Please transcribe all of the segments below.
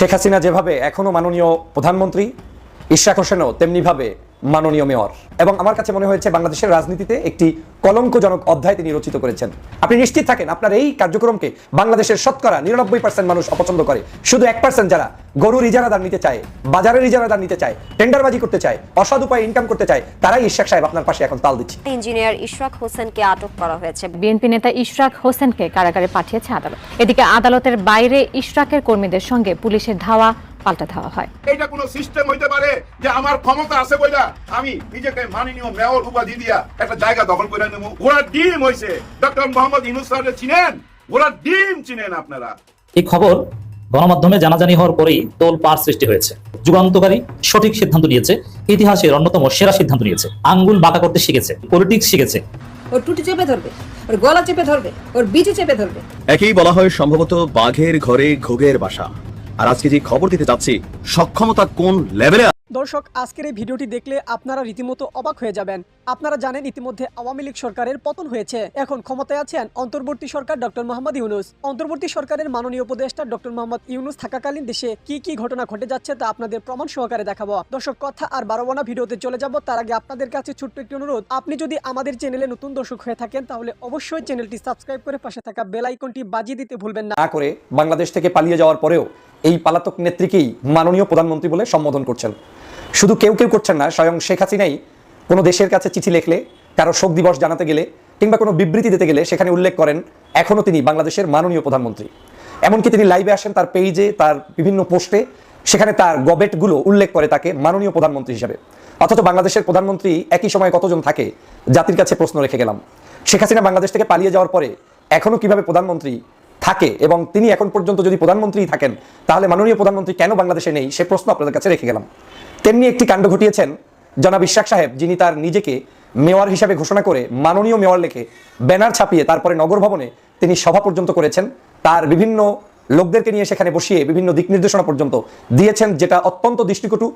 শেখ হাসিনা যেভাবে এখনও মাননীয় প্রধানমন্ত্রী ইশরাক হোসেনও তেমনিভাবে মাননীয় মেয়র। এবং আমার কাছে মনে হয়েছে বাংলাদেশের রাজনীতিতে একটি কলঙ্কজনক অধ্যায় তিনি রচিত করেছেন। আপনি নিশ্চিত থাকেন আপনার এই কার্যক্রমকে বাংলাদেশের শতকরা নিরানব্বই পার্সেন্ট মানুষ অপছন্দ করে। শুধু এক পার্সেন্ট যারা গরুর ইজারাদার নিতে চায় বাজারের ইজারাদার নিতে চায় টেন্ডারবাজি করতে চায় অসৎ উপায়ে ইনকাম করতে চায় তারাই ইশরাক সাহেব আপনার পাশে এখন তাল দিচ্ছে। ইঞ্জিনিয়ার ইশরাক হোসেনকে আটক করা হয়েছে। বিএনপি নেতা ইশরাক হোসেনকে কারাগারে পাঠিয়েছে আদালত। এদিকে আদালতের বাইরে ইশরাকের কর্মীদের সঙ্গে পুলিশের ধাওয়া পাল্টা ধাওয়া হয়। এটা কোনো সিস্টেম হইতে পারে যে আমার ক্ষমতা আছে বইলা আমি নিজেকে মাননীয় মেয়র উপাধি দিয়া একটা জায়গা দখল করে নেব। ওরা ডিম হইছে। ডক্টর মোহাম্মদ ইনুস স্যারের চিনেন? ওরা ডিম চিনেন আপনারা। এই খবর গণমাধ্যমে জানাজানি হওয়ার পরেই তোল পার সৃষ্টি হয়েছে। যুগান্তকারী সঠিক সিদ্ধান্ত নিয়েছে ইতিহাসের অন্যতম সেরা সিদ্ধান্ত নিয়েছে। আঙ্গুল বাঁকা করতে শিখেছে পলিটিক্স শিখেছে। ওর টুটি চেপে ধরবে ওর গলা চেপে ধরবে ওর বিচি চেপে ধরবে। একেই বলা হয় সম্ভবত বাঘের ঘরে ঘুঘের বাসা। আর আজকে যে খবর দিতে যাচ্ছি সক্ষমতা কোন লেভেলে দর্শক, আজকের এই ভিডিওটি দেখলে আপনারা রীতিমতো অবাক হয়ে যাবেন। আপনারা জানেন ইতিমধ্যে আওয়ামী লীগ সরকারের পতন হয়েছে। এখন ক্ষমতায় আছেন অন্তর্বর্তী সরকার ডক্টর মোহাম্মদ ইউনুস। অন্তর্বর্তী সরকারের মাননীয় উপদেষ্টা ডক্টর মোহাম্মদ ইউনুস থাকাকালীন দেশে কি কি ঘটনা ঘটে যাচ্ছে তা আপনাদের প্রমাণ সহকারে দেখাবো। দর্শক, কথা আর বারোবানা ভিডিওতে চলে যাব। তার আগে আপনাদের কাছে ছোট্ট একটি অনুরোধ। আপনি যদি আমাদের চ্যানেলে নতুন দর্শক হয়ে থাকেন, তাহলে অবশ্যই চ্যানেলটি সাবস্ক্রাইব করে পাশে থাকা বেল আইকনটি বাজিয়ে দিতে ভুলবেন না করে বাংলাদেশ থেকে পালিয়ে যাওয়ার পরেও এই পালাতক নেত্রীকেই মাননীয় প্রধানমন্ত্রী বলে সম্বোধন করছেন। শুধু কেউ কেউ করছেন না, স্বয়ং শেখ হাসিনাই কোনো দেশের কাছে চিঠি লিখলে, কারও শোক দিবস জানাতে গেলে, কিংবা কোনো বিবৃতি দিতে গেলে সেখানে উল্লেখ করেন, এখনও তিনি বাংলাদেশের মাননীয় প্রধানমন্ত্রী। এমনকি তিনি লাইভে আসেন তার পেজে তার বিভিন্ন পোস্টে, সেখানে তার গবেটগুলো উল্লেখ করে তাকে মাননীয় প্রধানমন্ত্রী হিসেবে। অথচ বাংলাদেশের প্রধানমন্ত্রী একই সময় কতজন থাকে, জাতির কাছে প্রশ্ন রেখে গেলাম। শেখ হাসিনা বাংলাদেশ থেকে পালিয়ে যাওয়ার পরে, এখনও কীভাবে প্রধানমন্ত্রী থাকে এবং তিনি এখন পর্যন্ত যদি প্রধানমন্ত্রী থাকেন, তাহলে মাননীয় প্রধানমন্ত্রী কেন বাংলাদেশে নেই? সে প্রশ্ন আপনাদের কাছে রেখে গেলাম। তেমনি একটি কাণ্ড ঘটিয়েছেন জনাব ইশাক সাহেব, যিনি তার নিজেকে মেয়র হিসাবে ঘোষণা করে মাননীয় মেয়র লেখে ব্যানার ছাপিয়ে তারপরে নগর ভবনে তিনি সভা পর্যন্ত করেছেন। তার বিভিন্ন লোকদেরকে নিয়ে সেখানে বসিয়ে বিভিন্ন দিক নির্দেশনা পর্যন্ত দিয়েছেন, যেটা অত্যন্ত দৃষ্টিকটু,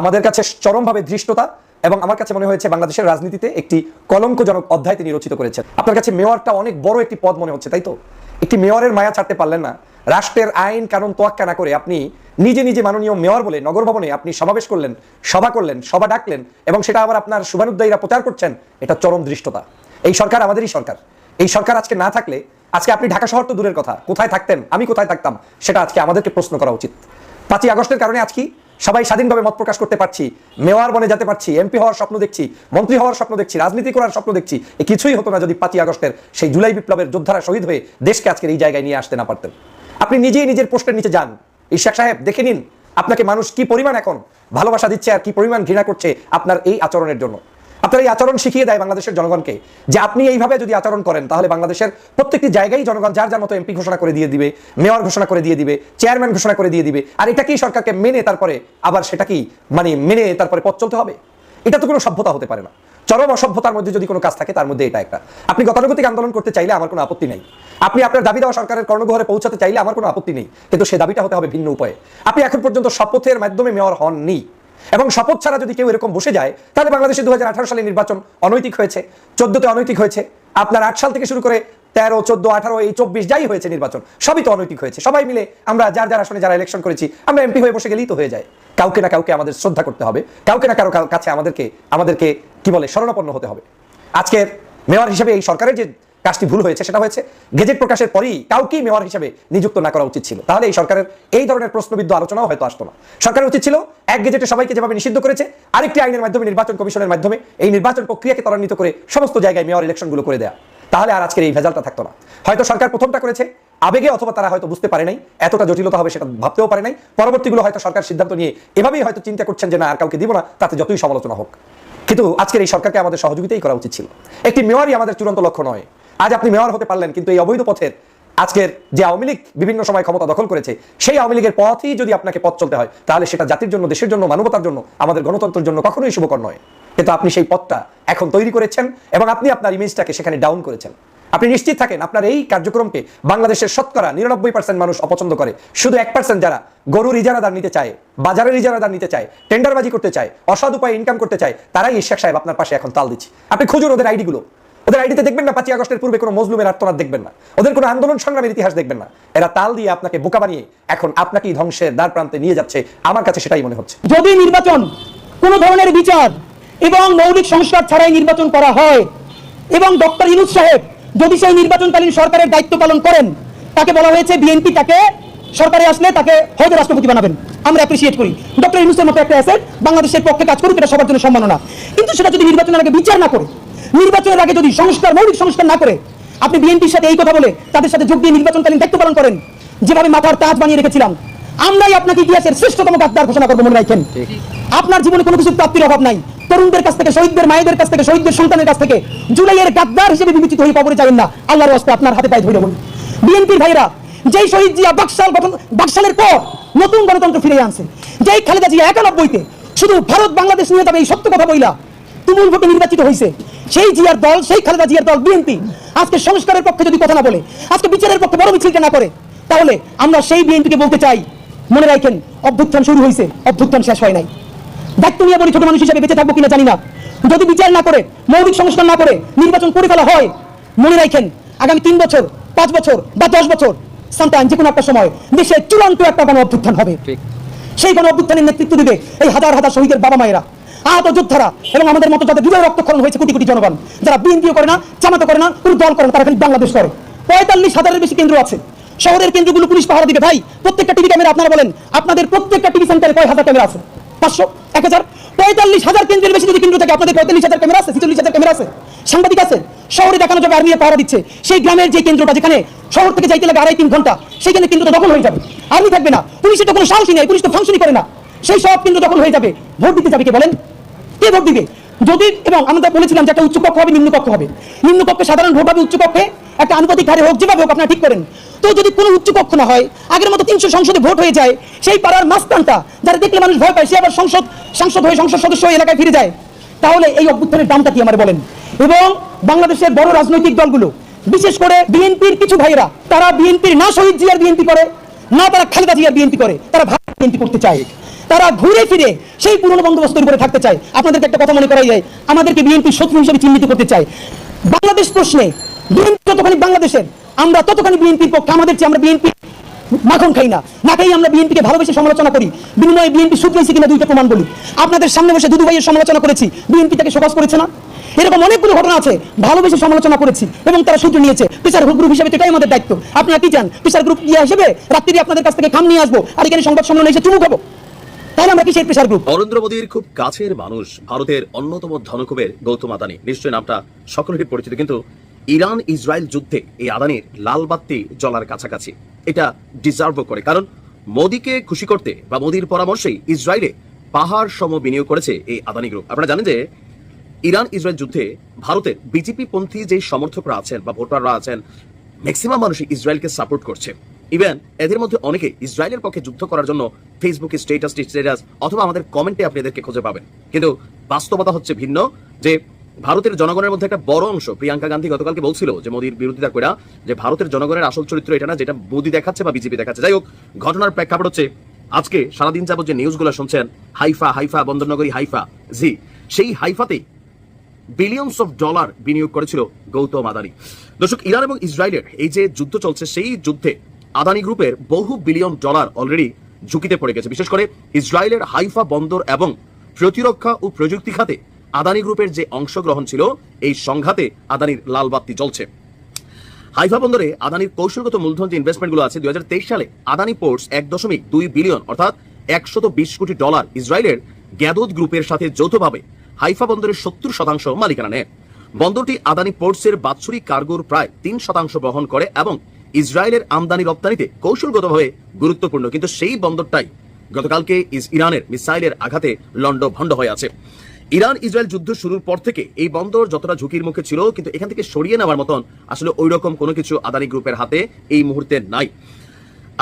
আমাদের কাছে চরমভাবে ধৃষ্টতা এবং আমার কাছে মনে হয়েছে বাংলাদেশের রাজনীতিতে একটি কলঙ্কজনক অধ্যায় তিনি রচিত করেছেন। আপনার কাছে মেয়রটা অনেক বড় একটি পদ মনে হচ্ছে, তাই তো? একটি মেয়রের মায়া ছাড়তে পারলেন না। রাষ্ট্রের আইন, কানুন তোয়াক্কা না করে আপনি নিজে নিজে মাননীয় মেয়র বলে নগর ভবনে আপনি সমাবেশ করলেন, সভা করলেন, সভা ডাকলেন এবং সেটা আবার আপনার শুভানুদ্দায়ীরা প্রচার করছেন, এটা চরম দৃষ্টতা। এই সরকার আমাদেরই সরকার। এই সরকার আজকে না থাকলে, আজকে আপনি ঢাকা শহর তো দূরের কথা, কোথায় থাকতেন, আমি কোথায় থাকতাম, সেটা আজকে আমাদেরকে প্রশ্ন করা উচিত। পাঁচই আগস্টের কারণে আজকে সবাই স্বাধীনভাবে মত প্রকাশ করতে পারছি, মেয়র বনে যেতে পারছি এমপি হওয়ার স্বপ্ন দেখছি, মন্ত্রী হওয়ার স্বপ্ন দেখছি, রাজনীতি করার স্বপ্ন দেখছি, এ কিছুই হতো না যদি পাঁচই আগস্টের সেই জুলাই বিপ্লবের যোদ্ধারা শহীদ হয়ে দেশকে আজকের এই জায়গায় নিয়ে আসতে না পারতেন। আপনি নিজেই নিজের পোস্টের নিচে যান। ইশাক সাহেব, দেখে নিন, আপনাকে মানুষ কি পরিমাণ এখন ভালোবাসা দিচ্ছে আর কি পরিমাণ ঘৃণা করছে আপনার এই আচরণের জন্য। আপনার এই আচরণ শিখিয়ে দেয় বাংলাদেশের জনগণকে যে আপনি এইভাবে যদি আচরণ করেন, তাহলে বাংলাদেশের প্রত্যেকটি জায়গায় জনগণ যার যার মতো এমপি ঘোষণা করে দিয়ে দিবে, মেয়র ঘোষণা করে দিয়ে দিবে, চেয়ারম্যান ঘোষণা করে দিয়ে দিবে, আর এটাকেই সরকারকে মেনে তারপরে আবার সেটাকেই মানে মেনে তারপরে পথ চলতে হবে? এটা তো কোনো সভ্যতা হতে পারে না। চরম অসভ্যতার মধ্যে যদি কোনো কাজ থাকে, তার মধ্যে এটা একটা। আপনি গতানুগতিক আন্দোলন করতে চাইলে আমার কোনো আপত্তি নেই। আপনি আপনার দাবি দেওয়া সরকারের কর্ণগোহরে পৌঁছাতে চাইলে আমার কোনো আপত্তি নেই। কিন্তু সে দাবিটা হতে হবে ভিন্ন উপায়ে। আপনি এখন পর্যন্ত শপথের মাধ্যমে মেয়র হননি। এবং শপথ ছাড়া যদি কেউ এরকম বসে যায়, তাহলে বাংলাদেশে দু হাজার আঠারো সালে নির্বাচন অনৈতিক হয়েছে, চোদ্দতে অনৈতিক হয়েছে, আপনার আট সাল থেকে শুরু করে তেরো, চোদ্দ, আঠারো, এই চব্বিশ যাই হয়েছে নির্বাচন, সবই তো অনৈতিক হয়েছে। সবাই মিলে আমরা যার যার আসনে যারা ইলেকশন করেছি, আমরা এমপি হয়ে বসে গেলেই তো হয়ে যায়। কাউকে না কাউকে আমাদের শ্রদ্ধা করতে হবে, কাউকে না কারও কারও কাছে আমাদেরকে আমাদেরকে, কি বলে, শরণাপন্ন হতে হবে। আজকের মেয়র হিসেবে এই সরকারের যে কাজটি ভুল হয়েছে, সেটা হয়েছে গেজেট প্রকাশের পরেই কাউকেই মেয়র হিসেবে নিযুক্ত না করা উচিত ছিল। তাহলে এই সরকারের এই ধরনের প্রশ্নবিদ্ধ আলোচনাও হয়তো আসতো না। সরকারের উচিত ছিল, এক গেজেটে সবাইকে যেভাবে নিষিদ্ধ করেছে, আরেকটি আইনের মাধ্যমে নির্বাচন কমিশনের মাধ্যমে এই নির্বাচন প্রক্রিয়াকে ত্বরান্বিত করে সমস্ত জায়গায় মেয়র ইলেকশনগুলো করে দেয়া। তাহলে আর আজকের এই ভেজালটা থাকতো না। হয়তো সরকার প্রথমটা করেছে, আবেগে অথবা তারা হয়তো বুঝতে পারে নাই, এতটা জটিলতা হবে সেটা ভাবতেও পারে নাই। পরবর্তীগুলো হয়তো সরকার সিদ্ধান্ত নিয়ে এভাবেই হয়তো চিন্তা করছেন যে না, আর কাউকে দিব না, তাতে যতই সমালোচনা হোক। কিন্তু আজকের এই সরকারকে আমাদের সহযোগিতাই করা উচিত ছিল। একটি মেয়রই আমাদের চূড়ান্ত লক্ষ্য নয়। আজ আপনি মেয়র হতে পারলেন, কিন্তু এই অবৈধ পথের আজকের যে আওয়ামী লীগ বিভিন্ন সময় ক্ষমতা দখল করেছে, সেই আওয়ামী লীগের পথই যদি আপনাকে পথ চলতে হয়, তাহলে সেটা জাতির জন্য, দেশের জন্য, মানবতার জন্য, আমাদের গণতন্ত্রের জন্য কখনোই শুভকর নয়। কিন্তু আপনি সেই পথটা এখন তৈরি করেছেন এবং আপনি আপনার ইমেজটাকে সেখানে ডাউন করেছেন। আপনি নিশ্চিত থাকেন আপনার এই কার্যক্রমকে বাংলাদেশের শতকরা নিরানব্বই পার্সেন্ট মানুষ অপছন্দ করে। শুধু এক পার্সেন্ট যারা গরুর ইজারাদার নিতে চায়, বাজারের ইজারাদার নিতে চায় টেন্ডারবাজি করতে চায় অসৎ উপায়ে ইনকাম করতে চায়, তারাই ইশাক সাহেব আপনার পাশে এখন তাল দিচ্ছে। আপনি খুঁজুন ওদের আইডিগুলো ওদের আইডিতে দেখবেন না পাঁচই আগস্টের পূর্বে কোনো মজলুমের আত্মনাদ দেখবেন না। ওদের কোনো আন্দোলন সংগ্রামের ইতিহাস দেখবেন না। এরা তাল দিয়ে আপনাকে বোকা বানিয়ে এখন আপনাকেই ধ্বংসের দ্বার প্রান্তে নিয়ে যাচ্ছে। আমার কাছে সেটাই মনে হচ্ছে। যদি নির্বাচন কোনো ধরনের বিচার এবং মৌলিক সংস্কার ছাড়াই নির্বাচন করা হয় এবং ডক্টর ইনুস সাহেব যদি সেই নির্বাচনকালীন সরকারের দায়িত্ব পালন করেন, তাকে বলা হয়েছে বিএনপি তাকে সরকারে আসলে তাকে হয়তো রাষ্ট্রপতি বানাবেন। আমরা অ্যাপ্রিসিয়েট করি। ডক্টর ইনুসের মতো একটা অ্যাসেট বাংলাদেশের পক্ষে কাজ করুক, এটা সবার জন্য সম্মাননা। কিন্তু সেটা যদি নির্বাচনের আগে বিচার না করে নির্বাচনের আগে যদি সংস্কার মৌলিক সংস্কার না করে আপনি বিএনপির সাথে এই কথা বলে তাদের সাথে যোগ দিয়ে নির্বাচনকালীন দায়িত্ব পালন করেন যেভাবে মাথার তাজ বানিয়ে রেখেছিলাম আমরাই আপনাকে ইতিহাসের শ্রেষ্ঠতম গাদ্দার ঘোষণা করব মনে রাখেন। আপনার জীবনে কোনো কিছু প্রাপ্তির অভাব নাই। তরুণদের কাছ থেকে শহীদদের মায়েদের কাছ থেকে শহীদদের সন্তানের কাছ থেকে জুলাইয়ের গাদ্দার হিসেবে বিবেচিত হয়ে কবরে যাবেন না। আল্লাহর হস্তে আপনার হাতে পায়ে ধরে বলুন বিএনপির ভাইরা যেই শহীদ জিয়া বাকশাল গঠন বাকশালের পর নতুন গণতন্ত্র ফিরে আনছে যেই খালেদা জিয়া একানব্বইতে শুধু ভারত বাংলাদেশ নিয়ে তবে এই সত্য কথা বইলা তুমুল ভোটে নির্বাচিত হয়েছে সেই জিয়ার দল সেই খালেদা জিয়ার দল বিএনপি আজকে সংস্কারের পক্ষে যদি কথা না বলে আজকে বিচারের পক্ষে বড় মিছিলটা না করে তাহলে আমরা সেই বিএনপিকে বলতে চাই মনে রাখেন অভ্যুত্থান শুরু হয়েছে অভ্যুত্থান শেষ হয় নাই। দায়িত্ব নিয়ে বলি ছোট মানুষ হিসেবে বেঁচে থাকব কিনা জানি না। যদি বিচার না করে মৌলিক সংস্কার না করে নির্বাচন করে ফেলা হয় মনে রাখেন আগামী তিন বছর পাঁচ বছর বা দশ বছর সামটাইম যে কোনো একটা সময় দেশে চূড়ান্ত একটা গণ অভ্যুত্থান হবে সেই গণ অভ্যুত্থানের নেতৃত্ব দিবে এই হাজার হাজার শহীদের বাবা মায়েরা আহত যোদ্ধারা এবং আমাদের মতো যাদের হৃদয় রক্তক্ষরণ হয়েছে কোটি কোটি জনগণ, যারা বিএনপিও করে না জামাতো করে না, কোনো দল করে না, তারা খালি বাংলাদেশ করে। পঁয়তাল্লিশ হাজারের বেশি কেন্দ্র আছে। শহরের কেন্দ্রগুলো পুলিশ পাহারা দিবে। ভাই, প্রত্যেকটা টিভি ক্যামেরা আপনারা বলেন, আপনাদের প্রত্যেকটা টিভি সেন্টারে কয় হাজার ক্যামেরা আছে? পাঁচশো? এক হাজার? পঁয়তাল্লিশ হাজার কেন্দ্রের বেশি যদি কেন্দ্র থাকে, আপনাদের পঁয়তাল্লিশ হাজার ক্যামেরা আছে? ছিচল্লিশ হাজার ক্যামেরা আছে? সাংবাদিক আছে? শহরে দেখানো যাবে আর্মি পাহারা দিচ্ছে। সেই গ্রামের যে কেন্দ্রটা, যেখানে শহর থেকে যাইতে লাগে আড়াই তিন ঘণ্টা সেখানে কেন্দ্রটা দখল হয়ে যাবে। আর্মি থাকবে না। পুলিশের তো কোনো সাহসই নেই, পুলিশ তো ফাংশনই করে না। সেই সব কেন্দ্র দখল হয়ে যাবে। ভোট দিতে যাবে কে বলেন? কে ভোট দিবে? যদি, এবং আমরা বলেছিলাম যে একটা উচ্চ কক্ষ হবে, নিম্ন কক্ষ হবে। নিম্ন কক্ষে সাধারণ ভোট হবে উচ্চ কক্ষে একটা আনুপাতিক হারে হোক, যেভাবে হোক আপনারা ঠিক করেন। তো যদি কোনো উচ্চ কক্ষ না হয়, আগের মতো তিনশো সংসদে ভোট হয়ে যায়, সেই পাড়ার মাস্তানটা যারা দেখলে মানুষ ভয় পায়, সে আবার সংসদ, সাংসদ হয়ে, সংসদ সদস্য হয়ে এলাকায় ফিরে যায়। তাহলে এই অভ্যুত্থানের দামটা কি আমার বলেন? এবং বাংলাদেশের বড় রাজনৈতিক দলগুলো, বিশেষ করে বিএনপির কিছু ভাইয়েরা, তারা বিএনপির না শহীদ জিয়ার বিএনপি করে না তারা খালেদা জিয়ার বিএনপি করে, তারা ভারত বিএনপি করতে চায়। তারা ঘুরে ফিরে সেই পুরনো বন্দোবস্তের উপরে থাকতে চায়। আপনাদেরকে একটা কথা মনে করাই যায়, আমাদেরকে বিএনপি শত্রু হিসেবে চিহ্নিত করতে চায়। বাংলাদেশ প্রশ্নে, বিএনপি যতখানি বাংলাদেশের, আমরা ততখানি বিএনপির পক্ষে, আমাদের চেয়ে আমরা বিএনপি মাখন খাই না। না খাই আমরা বিএনপিকে ভালোবেসে সমালোচনা করি, বিনিময়ে বিএনপি শুধরাইছে কিনা দুইটা প্রমাণ বলি। আপনাদের সামনে বসে দুদু ভাইয়ের সমালোচনা করেছি, বিএনপি তাকে সকাজ করেছে না? এরকম অনেকগুলো ঘটনা আছে। ভালোবেসে সমালোচনা করেছি এবং তারা সূত্র নিয়েছে। প্রেসার গ্রুপ হিসেবে এটাই আমাদের দায়িত্ব। আপনারা কি চান? প্রেসার গ্রুপ ইয়ে হিসেবে রাত্রি আপনাদের কাছ থেকে খাম নিয়ে আসব আর এখানে সংবাদ সম্মেলনে এসে চুমু খাব। নরেন্দ্র মোদীর খুব কাছের মানুষ, ভারতের অন্যতম ধনকুবের গৌতম আদানি। নামটা সকলেরই পরিচিত, কিন্তু ইরান ইসরায়েল যুদ্ধে এই আদানির লাল বাত্তি জ্বলার কাছাকাছি। এটা ডিজার্ভও করে, কারণ মোদীকে খুশি করতে বা মোদীর পরামর্শেই ইসরায়েলে পাহাড় সম বিনিয়োগ করেছে এই আদানি গ্রুপ আপনারা জানেন যে ইরান ইসরায়েল যুদ্ধে ভারতের বিজেপি পন্থী যে সমর্থকরা আছেন বা ভোটাররা আছেন ম্যাক্সিমাম মানুষই ইসরায়েলকে সাপোর্ট করছে। ইভেন এদের মধ্যে অনেকে ইসরায়েলের পক্ষে যুদ্ধ করার জন্য ফেসবুকে স্টেটাস স্টেটাস অথবা আমাদের কমেন্টে আপনি এদেরকে খুঁজে পাবেন। কিন্তু বাস্তবতা হচ্ছে ভিন্ন, যে ভারতের জনগণের মধ্যে একটা বড় অংশ, প্রিয়াঙ্কা গান্ধী গতকালকে বলছিল যে মোদীর বিরোধিতা করে যে ভারতের জনগণের আসল চরিত্র এটা না, যেটা মোদী দেখাচ্ছে বা বিজেপি দেখাচ্ছে। যাই হোক, ঘটনার প্রেক্ষাপট হচ্ছে আজকে সারাদিন যাবত যে নিউজগুলো শুনছেন, হাইফা হাইফা বন্দরনগরী হাইফা, জি, সেই হাইফাতেই বিলিয়নস অফ ডলার বিনিয়োগ করেছিল গৌতম আদানি। দর্শক, ইরান এবং ইসরায়েলের এই যে যুদ্ধ চলছে, সেই যুদ্ধে আদানি গ্রুপের বহু বিলিয়ন ডলার অলরেডি ঝুঁকিতে পড়ে গেছে। বিশেষ করে ইসরায়েলের হাইফা বন্দর এবং প্রতিরক্ষা ও প্রযুক্তি খাতে আদানি গ্রুপের যে অংশগ্রহণ ছিল, এই সংঘাতে আদানির লাল বাতি জ্বলছে। হাইফা বন্দরে আদানির কৌশলগত মূলধন যে ইনভেস্টমেন্টগুলো আছে, দুই হাজার তেইশ সালে আদানি পোর্টস এক দশমিক দুই বিলিয়ন অর্থাৎ একশত বিশ কোটি ডলার ইসরায়েলের গ্যাদোদ গ্রুপের সাথে যৌথভাবে হাইফা বন্দরের সত্তর শতাংশ মালিকানা নেয়। বন্দরটি আদানি পোর্টসের বাৎসরিক কার্গোর প্রায় তিন শতাংশ বহন করে এবং ইসরায়েলের আমদানি রপ্তানিতে কৌশলগতভাবে গুরুত্বপূর্ণ। কিন্তু সেই বন্দরটাই গতকালকে ইস- ইরানের মিসাইলের আঘাতে লন্ড ভণ্ড হয়ে আছে। ইরান ইসরায়েল যুদ্ধ শুরুর পর থেকে এই বন্দর যতটা ঝুঁকির মুখে ছিল, কিন্তু এখান থেকে সরিয়ে নেওয়ার মতন আসলে ওই রকম কোনো কিছু আদানি গ্রুপের হাতে এই মুহূর্তে নাই।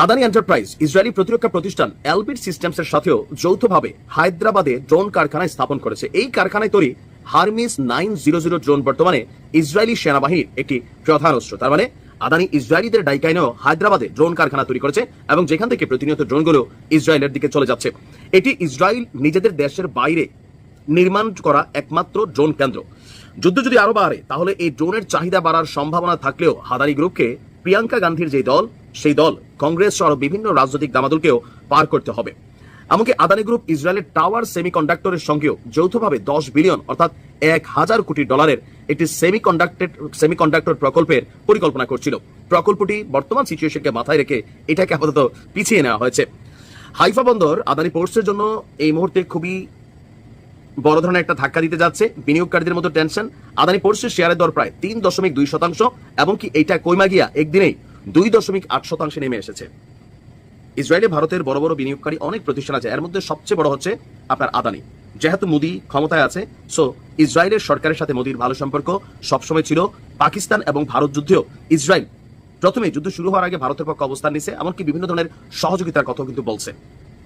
আদানি এন্টারপ্রাইজ, ইসরায়েলি প্রতিরক্ষা প্রতিষ্ঠান এলবিট সিস্টেমসের সাথেও যৌথভাবে হায়দ্রাবাদে ড্রোন কারখানা স্থাপন করেছে। এই কারখানায় তৈরি Hermes nine zero zero drone বর্তমানে ইসরায়েলি সেনাবাহিনীর একটি প্রধান অস্ত্র। তার মানে আদানি ইসরায়েলিদের ডাইকাইনেও হায়দ্রাবাদে ড্রোন কারখানা তৈরি করেছে এবং যেখান থেকে প্রতিনিয়ত ড্রোনগুলো ইসরায়েলের দিকে চলে যাচ্ছে। এটি ইসরায়েল নিজেদের দেশের বাইরে নির্মাণ করা একমাত্র ড্রোন কেন্দ্র। যুদ্ধ যদি আরও বাড়ে, তাহলে এই ড্রোনের চাহিদা বাড়ার সম্ভাবনা থাকলেও হাদারি গ্রুপকে প্রিয়াঙ্কা গান্ধীর যে দল সেই দল কংগ্রেস সহ বিভিন্ন রাজনৈতিক দামাদলকেও পার করতে হবে। এমনকি আদানি গ্রুপ ইসরায়েলের টাওয়ার সেমিকন্ডাক্টরের সঙ্গেও যৌথভাবে দশ বিলিয়ন, অর্থাৎ এক হাজার কোটি ডলারের একটি সেমিকন্ডাক্টেড, সেমিকন্ডাক্টর প্রকল্পের পরিকল্পনা করছিল। প্রকল্পটি বর্তমান সিচুয়েশনকে মাথায় রেখে এটাকে আপাতত পিছিয়ে নেওয়া হয়েছে। হাইফা বন্দর আদানি পোর্টসের জন্য এই মুহূর্তে খুবই বড় ধরনের একটা ধাক্কা দিতে যাচ্ছে। বিনিয়োগকারীদের মতো টেনশন। আদানি পোর্টসের শেয়ারের দর প্রায় তিন দশমিক দুই শতাংশ এবং কি এইটা কইমা গিয়া একদিনেই দুই দশমিক আট শতাংশে নেমে এসেছে। ইসরায়েলে ভারতের বড় বড় বিনিয়োগকারী অনেক প্রতিষ্ঠান আছে। এর মধ্যে সবচেয়ে বড় হচ্ছে আপনার আদানি। যেহেতু মোদি ক্ষমতায় আছে সো ইসরায়েলের সরকারের সাথে মোদির ভালো সম্পর্ক সবসময় ছিল। পাকিস্তান এবং ভারত যুদ্ধেও ইসরায়েল প্রথমে যুদ্ধ শুরু হওয়ার আগে ভারতের পক্ষে অবস্থান নিছে, এমনকি বিভিন্ন ধরনের সহযোগিতার কথাও কিন্তু বলছে।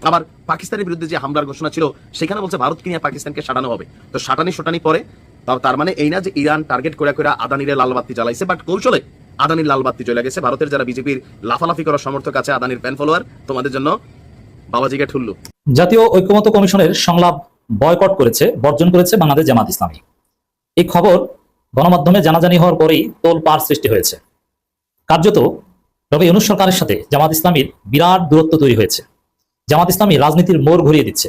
আবার পাকিস্তানের বিরুদ্ধে যে হামলার ঘোষণা ছিল, সেখানে বলছে ভারতকে নিয়ে পাকিস্তানকে সাটানো হবে। তো সাটানি সোটানি পরে তার মানে এই না যে ইরান টার্গেট করে করে আদানিরে লালবাতি জ্বালাইছে বাট কৌশলে আদানির লালবাতি জ্বলে গেছে। ভারতের যারা বিজেপির লাফালাফি করার সমর্থক আছে আদানির ফ্যান ফলোয়ার তোমাদের জন্য বাবাজিকে ঠুল্লু। জাতীয় ঐক্যমত্য কমিশনের সংলাপ বয়কট করেছে, বর্জন করেছে বাংলাদেশ জামাত ইসলামী। এই খবর গণমাধ্যমে জানাজানি হওয়ার পরেই তোল পার সৃষ্টি হয়েছে। কার্যত ডক্টর ইউনুস সরকারের সাথে জামাত ইসলামীর বিরাট দূরত্ব তৈরি হয়েছে। জামাত ইসলামী রাজনীতির মোড় ঘুরিয়ে দিচ্ছে।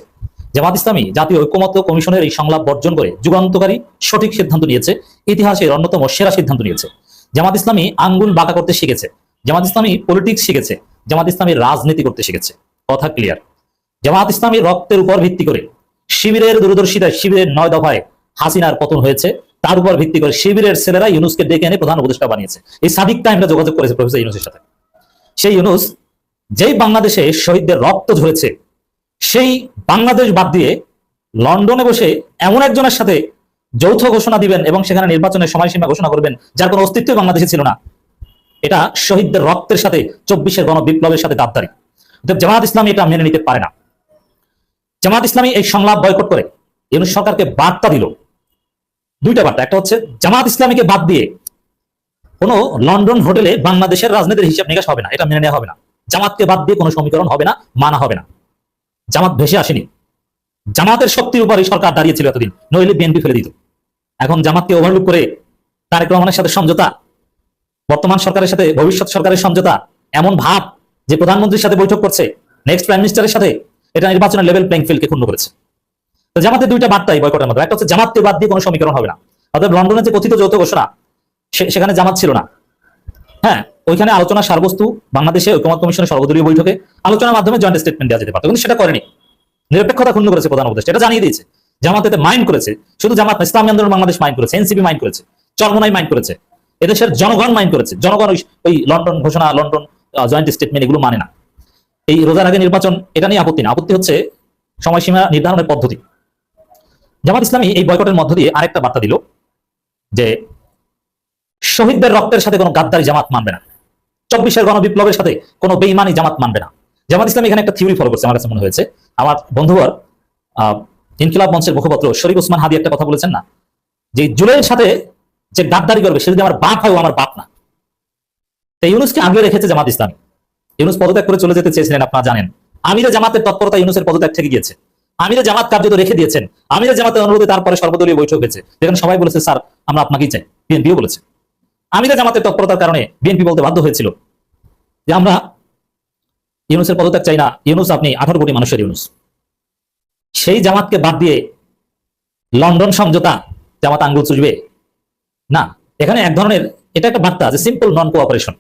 জামাত ইসলামী জাতীয় ঐক্যমত্য কমিশনের এই সংলাপ বর্জন করে যুগান্তকারী সঠিক সিদ্ধান্ত নিয়েছে, ইতিহাসের অন্যতম সেরা সিদ্ধান্ত নিয়েছে। জামাত ইসলামী আঙ্গুল বাঁকা করতে শিখেছে। জামাত ইসলামী পলিটিক্স শিখেছে। জামাত ইসলামী রাজনীতি করতে শিখেছে। কথা ক্লিয়ার জামাত ইসলামী রক্তের উপর ভিত্তি করে শিবিরের দূরদর্শিতায়, শিবিরের নয় দফায় হাসিনার পতন হয়েছে। তার উপর ভিত্তি করে শিবিরের ছেলেরা ইউনুসকে ডেকে এনে প্রধান উপদেষ্টা বানিয়েছে। এই সাদিক টাইমটা যোগাযোগ করেছে প্রফেসর ইউনুসের সাথে। সেই ইউনুস যেই বাংলাদেশে শহীদদের রক্ত ঝরেছে, সেই বাংলাদেশ বাদ দিয়ে লন্ডনে বসে এমন একজনের সাথে যৌথ ঘোষণা দিবেন এবং সেখানে নির্বাচনের সময়সীমা ঘোষণা করবেন, যার কোনো অস্তিত্ব বাংলাদেশে ছিল না। এটা শহীদদের রক্তের সাথে, চব্বিশের গণ বিপ্লবের সাথে অতএব জামাত ইসলামী এটা মেনে নিতে পারে না। জামাত ইসলামী এই সংলাপ বয়কট করে, ইউনুস সরকারকে বার্তা দিল। দুইটা বার্তা। একটা হচ্ছে জামাত ইসলামীকে বাদ দিয়ে কোনো লন্ডন হোটেলে বাংলাদেশের রাজনীতির হিসাব নিকাশ হবে না, এটা মেনে নেওয়া হবে না। জামাতকে বাদ দিয়ে কোনো সমীকরণ হবে না, মানা হবে না। জামাত ভেসে আসেনি। জামাতের শক্তির উপরই সরকার দাঁড়িয়েছিল এতদিন, নইলে বিএনপি ফেলে দিত। এখন জামাতকে ওভারলুক করে তারেক রহমানের সাথে সমঝোতা, বর্তমান সরকারের সাথে, ভবিষ্যৎ সরকারের সমঝোতা, এমন ভাব যে প্রধানমন্ত্রীর সাথে বৈঠক করছে নেক্সট প্রাইম মিনিস্টারের সাথে, এটা নির্বাচনের লেভেল প্লেইং ফিল্ডকে ক্ষুণ্ণ করেছে। তো জামাতের দুইটা বার্তাই বয়কটের মধ্যে একটা হচ্ছে জামাতকে বাদ দিয়ে কোনো সমীকরণ হবে না। অর্থাৎ লন্ডনে যে কথিত যৌথ ঘোষণা সেখানে জামাত ছিল না। হ্যাঁ ওইখানে আলোচনা সারবস্তু, বাংলাদেশে ঐক্যমত কমিশনের সর্বদলীয় বৈঠকে আলোচনার মাধ্যমে জয়েন্ট স্টেটমেন্ট দেওয়া যেতে পারতো, কিন্তু সেটা করেনি। নিরপেক্ষতা ক্ষুণ্ণ করেছে প্রধান উপদেষ্টা, এটা জানিয়ে দিয়েছে। জামাত এতে মাইন্ড করেছে। শুধু জামাত ইসলামী আন্দোলন বাংলাদেশ মাইন্ড করেছে, এনসিপি মাইন্ড করেছে, চরমনাই মাইন্ড করেছে, এদেশের জনগণ মাইন্ড করেছে। জনগণ ওই- লন্ডন ঘোষণা, লন্ডন জয়েন্ট স্টেটমেন্ট এগুলো মানে না। এই রোজার আগে নির্বাচন, এটা নিয়ে আপত্তি না। আপত্তি হচ্ছে সময়সীমা নির্ধারণের পদ্ধতি। জামাত ইসলামী এই বয়কটের মধ্য দিয়ে আরেকটা বার্তা দিল যে, শহীদদের রক্তের সাথে কোনো গাদ্দারি জামাত মানবে না। চব্বিশের গণবিপ্লবের সাথে কোনো বেইমানি জামাত মানবে না। জামাত ইসলাম এখানে একটা থিওরি ফলো করছে, আমার কাছে মনে হয়েছে। আমার বন্ধুবর ইনকিলাব মঞ্চের মুখপাত্র শরীফ ওসমান হাদি একটা কথা বলেছেন না? যে জুলের সাথে যে গাদ্দারি করবে সে যদি আমার বাপ হয় ও আমার বাপ না। তো ইউনুসকে আগলে রেখেছে জামাত ইসলাম। ইউনুস পদত্যাগ করে চলে যেতে চেয়েছিলেন, আপনারা জানেন। আমিরে জামাতের তৎপরতা ইউনুসের পদত্যাগ থেকে গিয়েছে। আমিরে জামাত কার্যত রেখে দিয়েছেন। আমিরে জামাতের অনুরোধে তারপরে সর্বদলীয় বৈঠক হয়েছে। যেখানে সবাই বলেছে, স্যার, আমরা আপনাকেই চাই। বিএনপিও বলেছে। আমিরে জামাতের তৎপরতার কারণে বিএনপি বলতে বাধ্য হয়েছিল যে আমরা ইউনুসের পদত্যাগ চাই না। ইউনুস আপনি আঠারো কোটি মানুষের ইউনুস। সেই জামাতকে বাদ দিয়ে লন্ডন সমঝোতা জামাত আঙ্গুল চুষবে? না। এখানে এক ধরনের, এটা একটা বার্তা যে সিম্পল নন কোঅপারেশন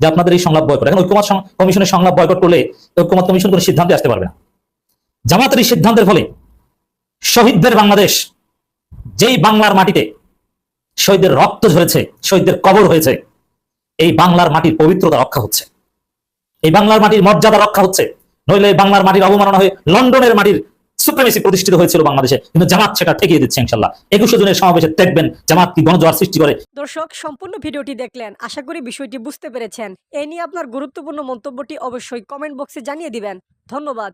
যে আপনাদের এই সংলাপ বয়কট এখন ঐক্যমত কমিশনের সংলাপ বয়কট করলে ঐক্যমত কমিশন কোনো সিদ্ধান্তে আসতে পারবে না। জামাতের এই সিদ্ধান্তের ফলে শহীদদের বাংলাদেশ, যেই বাংলার মাটিতে শহীদদের রক্ত ঝরেছে, শহীদদের কবর হয়েছে, এই বাংলার মাটির পবিত্রতা রক্ষা হচ্ছে। এই বাংলার মাটির মর্যাদা রক্ষা হচ্ছে। নইলে বাংলার মাটির অবমাননা হয়ে লন্ডনের মাটির সুপ্রিমেসি প্রতিষ্ঠিত হয়েছিল বাংলাদেশে, কিন্তু জামাত সেটা ঠেকিয়ে দিচ্ছে ইনশাল্লাহ। একুশে জনের সমাবেশে দেখবেন জামাত কি গণজোয়ার সৃষ্টি করে। দর্শক, সম্পূর্ণ ভিডিওটি দেখলেন, আশা করি বিষয়টি বুঝতে পেরেছেন। এ নিয়ে আপনার গুরুত্বপূর্ণ মন্তব্যটি অবশ্যই কমেন্ট বক্সে জানিয়ে দিবেন। ধন্যবাদ।